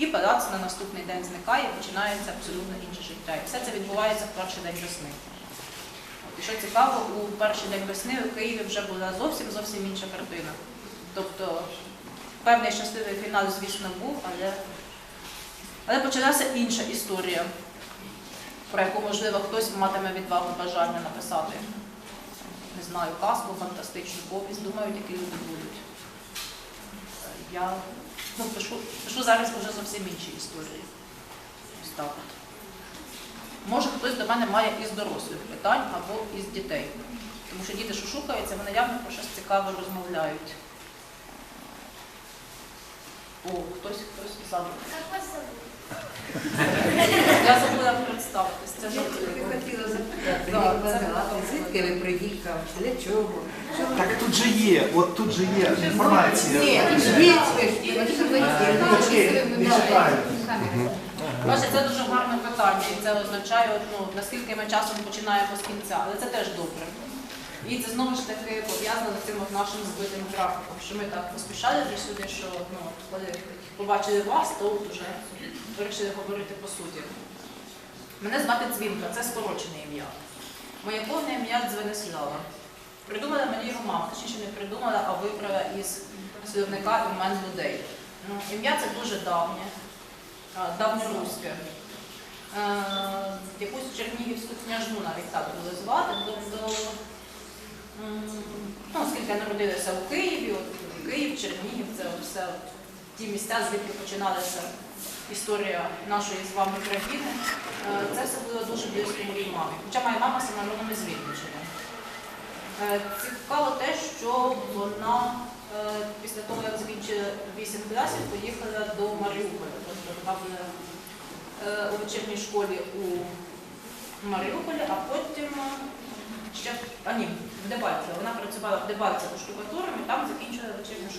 І палац на наступний день зникає, починається абсолютно інше життя. І все це відбувається в перший день весни. І що цікаво, у перший день весни у Києві вже була зовсім зовсім інша картина. Тобто певний щасливий фінал, звісно, був, але, але почалася інша історія, про яку, можливо, хтось матиме відвагу бажання написати. Не знаю, казку, фантастичну повість. Думаю, такі люди будуть. Е, Я ну, пишу, пишу зараз вже зовсім інші історії. Може, хтось до мене має із дорослих питань або із дітей. Тому що діти що шукаються, вони явно про щось цікаве розмовляють. О, хтось, хтось ззаду. Я забула представитись. Це Я тільки хотіла запитати, звідки ви приїхали, для чого? Так тут же є, от тут же є інформація. Ні, ж, не читаю. Бачите, це дуже гарне питання, і це означає, ну, наскільки ми часом починаємо з кінця, але це теж добре. І це знову ж таки пов'язано з цим от нашим збитим графіком, що ми так поспішали вже сюди, що ну, коли побачили вас, то вже вирішили говорити по суті. Мене звати Дзвінка, це скорочене ім'я. Моє повне ім'я Дзвенислава. Придумала мені його мама, точніше не придумала, а вибрала із словника імен людей. Ну, ім'я це дуже давнє, давньоруське. Е, Якусь чернігівську княжну навіть так було звати. Тобто, ну, оскільки я народилася у Києві, от Київ, Чернігів, це все ті місця, звідки починалася історія нашої з вами країни. Е, Це все було дуже близько моїй мамі. Хоча моя мама сама родом із Вінниччини. Цікаво те, що вона е, після того, як закінчила 8 класів, поїхала до Маріуполя. Тобто е, у вечірній школі у Маріуполі, а потім ще а ні, в Дебальцево. Вона працювала в Дебальцево і там закінчила вечірню.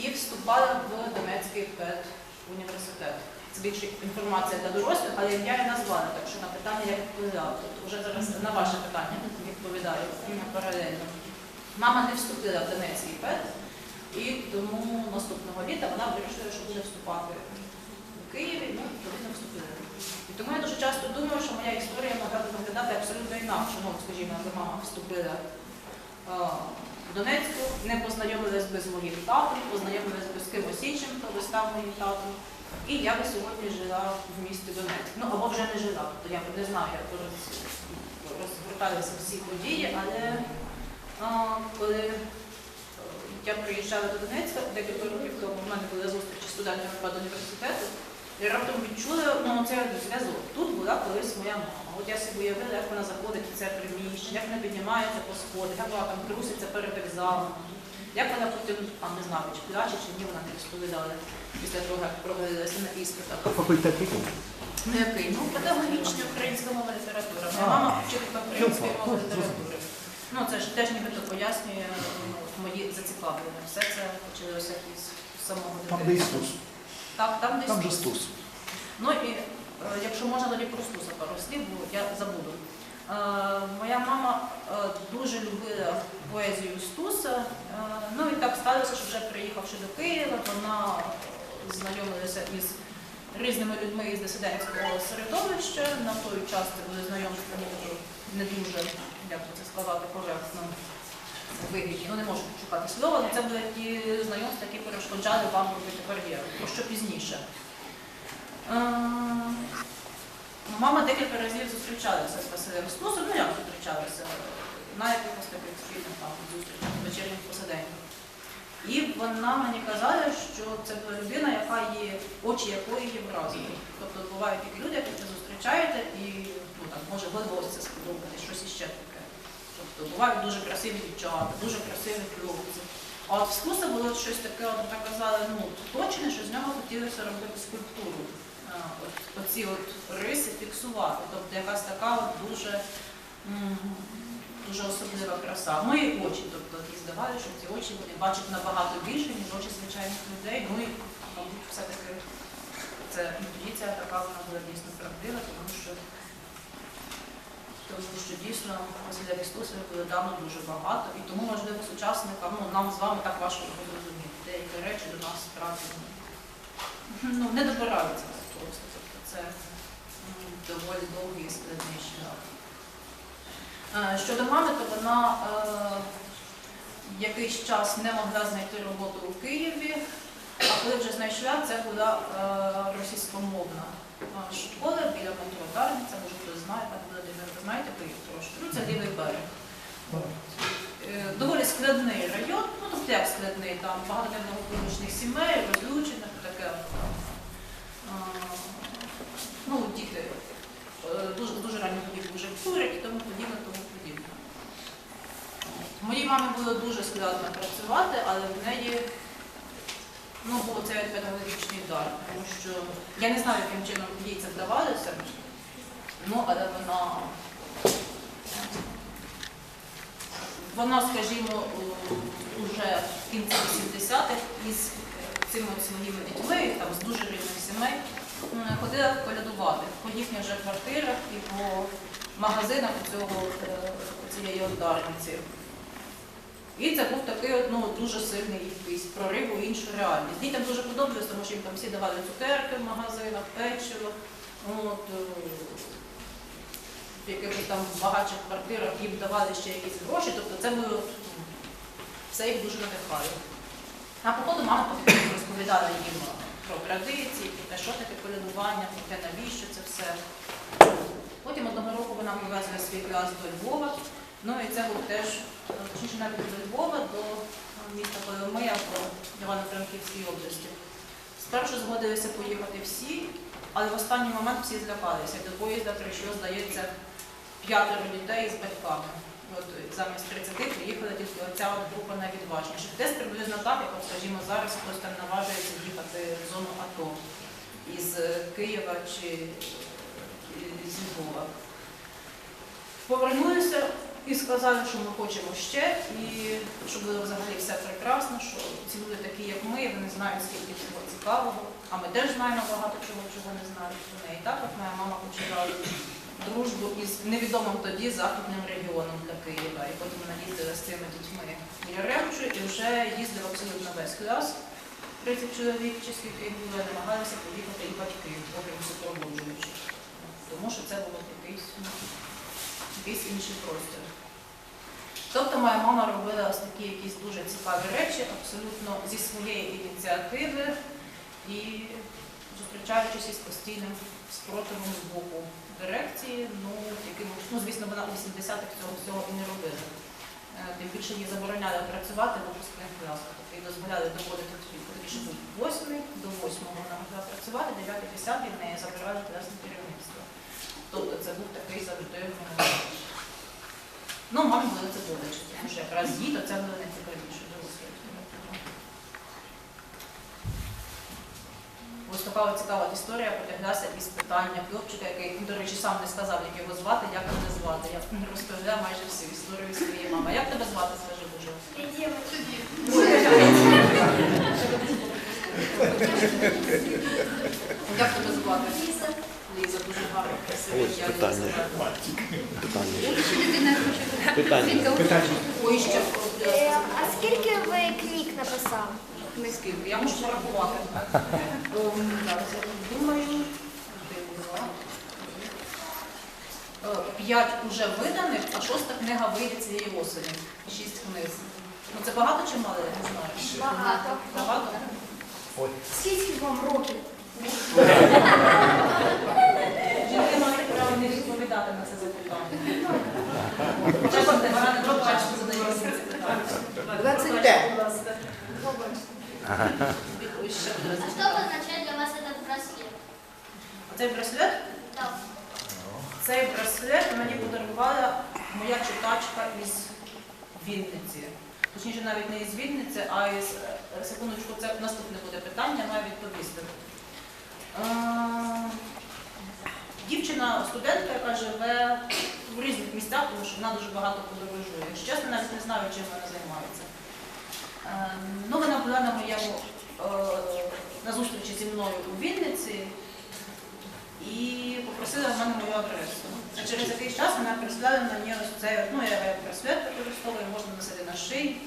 І вступала в Донецький педуніверситет. Це більше інформація для дорослих, але я назвала, так що на питання я відповідала. Тобто вже зараз на ваше питання відповідаю паралельно. Мама не вступила в Донецький пед, і тому наступного літа вона вирішила, що буде вступати у Києві, ну, відповідно вступила. І тому я дуже часто думаю, що моя історія могла б виглядати абсолютно інакше. Ну, скажімо, якби мама вступила в Донецьку, не познайомилась би з моїм татом, познайомилась би з кимось іншим, хто би став моїм татом. І я би сьогодні жила в місті Донецьк. Ну або вже не жила. Тобто я не знаю, як розгорталися всі події, але а, коли е, я приїжджала до Донецька декілька років тому, в мене були зустрічі з студентами університету, я раптом відчула ну, цей зв'язок. Тут була колись моя мама. От я собі уявила, як вона заходить в це приміщення, як вона піднімається по сходах, як вона там труситься перед екзаменом. Як вона потім, а не знаю, чи плаче, чи ні, вона не розповідала після того, як провалилася на іспитах. Факультет який? Ну який? Ну, педагогічна українська мова література. Моя мама вчителька української мови літератури. Ну, це ж теж нібито пояснює ну, мої зацікавлення. Все це почалося із самого дитинства. Так, там десь. Там же. Стус. Ну і е, якщо можна тоді про Стуса пару слів, бо я забуду. Е, моя мама е, дуже любила поезію Стуса. Е, ну і так сталося, що вже приїхавши до Києва, вона знайомилася із різними людьми із дисидентського середовища. На той час це були знайомства ніби не дуже, як це сказати, коректно. Вигідні, ну не можу шукати слова, але це були ті знайомства, які перешкоджали вам робити кар'єру, про що пізніше. Е, Мама декілька разів зустрічалася з Василем Стусом, ну як зустрічалася, на якихось таких спільних там зустрічах, вечірніх посиденьках. І вона мені казала, що це була людина, яка є, очі якої її вразили. Тобто бувають такі люди, яких ви зустрічаєте, і ну, там, може волосся сподобатись, щось іще таке. Тобто бувають дуже красиві дівчата, дуже красиві хлопці. А от в Стуса було щось таке, от вона казала, ну, точне, що з нього хотілося робити скульптуру. Оці от риси фіксувати. Тобто якась така от дуже, дуже особлива краса. І очі, тобто і здавалося, що ці очі вони бачать набагато більше, ніж очі звичайних людей. Ну і, мабуть, все-таки це інтуїція така вона була дійсно правдива, тому що тому що дійсно Василя Вістусові було дано дуже багато, і тому, можливо, сучасникам, ну, нам з вами так важко зрозуміти. Деякі речі до нас справді ну, ну, не добираються просто. Тобто це м, доволі довгий і складний шлях. Е, Щодо мами, то вона е, якийсь час не могла знайти роботу у Києві, коли вже знайшла, це була е, російськомовна школа біля метро це може хтось знає, там де ви знаєте Київ трошки. Ну, це лівий берег. Е, Доволі складний район, ну тобто як складний, там багато неблагополучних сімей, розлучених, таке. е, Ну, діти е, дуже, дуже ранньо віку вже курять і тому подібне, тому подібне. От. Моїй мамі було дуже складно працювати, але в неї ну, був цей педагогічний дар, тому що я не знаю, яким чином їй це вдавалося, ну, але вона вона, скажімо, вже в кінці 80-х із е, цими своїми дітьми, там, з дуже різних сімей, ходила колядувати по їхніх же квартирах і по магазинах цього, е, цієї одарниці. І це був такий от, ну, дуже сильний якийсь прорив у іншу реальність. Дітям дуже подобалось, тому що їм там всі давали цукерки в магазинах, печиво. От, е, в якихось там багатших квартирах їм давали ще якісь гроші, тобто це було, ну, все їх дуже надихає. А по ходу мама розповідала їм про традиції, про те, що таке колядування, про те, навіщо це все. Потім одного року вона повезла свій клас до Львова. Ну і це був теж, точніше до Львова, до е, міста Коломия в Івано-Франківській області. Спершу згодилися поїхати всі, але в останній момент всі злякалися. До поїзда прийшло, здається, п'ятеро дітей з батьками. От замість 30 приїхала тільки оця група найвідважніших. Десь приблизно так, як, скажімо, зараз хтось там наважується їхати в зону АТО із е, Києва чи е, зі Львова. Повернулися і сказали, що ми хочемо ще, і що було взагалі все прекрасно, що ці люди такі, як ми, вони знають, скільки всього цікавого, а ми теж знаємо багато чого, чого не знають вони. І так от моя мама почала дружбу із невідомим тоді західним регіоном для Києва. І потім вона їздила з цими дітьми в Яремчу і вже їздив абсолютно весь клас. 30 чоловік, чи скільки їх було, намагалися поїхати і батьки, окрім супроводжуючих. Тому що це було якийсь, якийсь інший простір. Тобто моя мама робила ось такі якісь дуже цікаві речі, абсолютно зі своєї ініціативи і зустрічаючись із постійним спротивом з боку дирекції, ну, яким, ну звісно, вона у 80-х цього всього і не робила. Е, Тим більше їй забороняли працювати в випускних класах, тобто їй дозволяли доводити що був 8 до 8 вона могла працювати, 9 10 в неї забирали класне керівництво. Тобто це був такий завжди момент. Ну, мамі було це боляче, тому що якраз їй то це було найцікавіше дорослі. Ось така цікава історія потяглася із питання хлопчика, який, до речі, сам не сказав, як його звати, як мене звати. Я розповідаю майже всю історію своєї мами. Як тебе звати, скажи, Боже? Як тебе звати? Гарно. Ось питання. Питання. Питання. Ой, ще Е, А скільки ви книг написали? не скільки. Я можу порахувати. Ем, думаю. П'ять уже виданих, а шоста книга вийде цієї осені. Шість книг. Ну це багато чи мало, я не знаю. Багато. Багато? Скільки вам років? відповідати на це запитання. Хоча вона не пробачно задає ці питання. 25. Будь ласка. Ой, ще раз. А что означает для вас этот браслет? Оцей браслет Да. Цей браслет мені подарувала моя читачка із Вінниці. Точніше, навіть не із Вінниці, а із е, секундочку, це наступне буде питання, маю відповісти. Дівчина, студентка, яка живе в різних місцях, тому що вона дуже багато подорожує. Якщо чесно, навіть не знаю, чим вона займається. Е, Ну, вона була на моєму е, на зустрічі зі мною у Вінниці і попросила в мене мою адресу. А через якийсь час вона прислала мені ось цей, ну я браслет використовую, можна носити на шиї.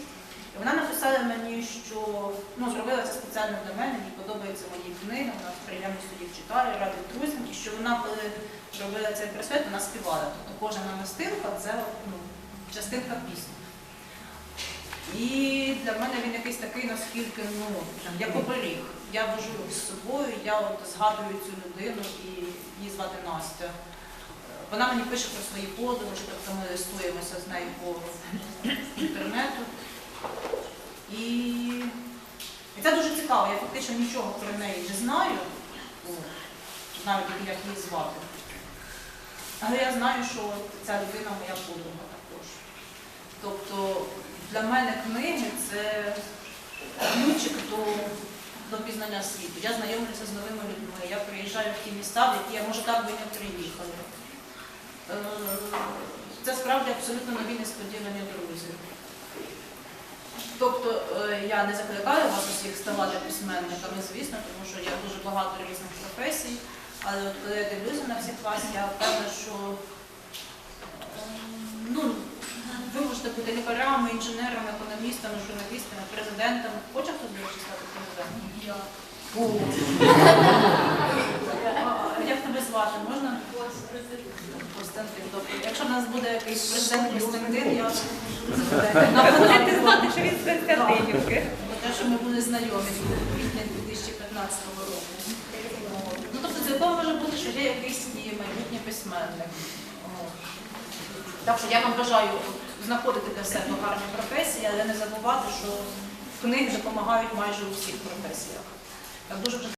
І вона написала мені, що ну, зробила це спеціально для мене, їй подобаються мої книги, вона з приємністю їх радить друзям, і що вона, коли робила цей присвят, вона співала. Тобто кожна намистинка це ну, частинка пісні. І для мене він якийсь такий, наскільки, ну, як оберіг. Я вожу з собою, я от згадую цю людину і її звати Настя. Вона мені пише про свої подорожі, тобто ми листуємося з нею по інтернету. І, і це дуже цікаво. Я фактично нічого про неї не знаю, навіть як її звати. Але я знаю, що ця людина моя подруга також. Тобто для мене книги це ключик до, до пізнання світу. Я знайомлюся з новими людьми, я приїжджаю в ті міста, в які я може так би не приїхала. Е, Це справді абсолютно нові несподівані друзі. Тобто е, я не закликаю вас усіх ставати письменниками, звісно, тому що є дуже багато різних професій, але от коли я дивлюся на всіх вас, я впевнена, що е, ну, ви можете бути лікарями, інженерами, економістами, журналістами, президентами. Хоче хтось речі стати президентом? Я. Як тебе звати? Можна? Константин. Добре. Якщо в нас буде якийсь президент Константин, я Будете знати, що він з Константинівки. Те, що ми були знайомі з квітня 2015 року. Ну, тобто цілком може бути, що є якийсь і майбутній письменник. Так що я вам бажаю знаходити для себе гарні професії, але не забувати, що книги допомагають майже у всіх професіях. Так дуже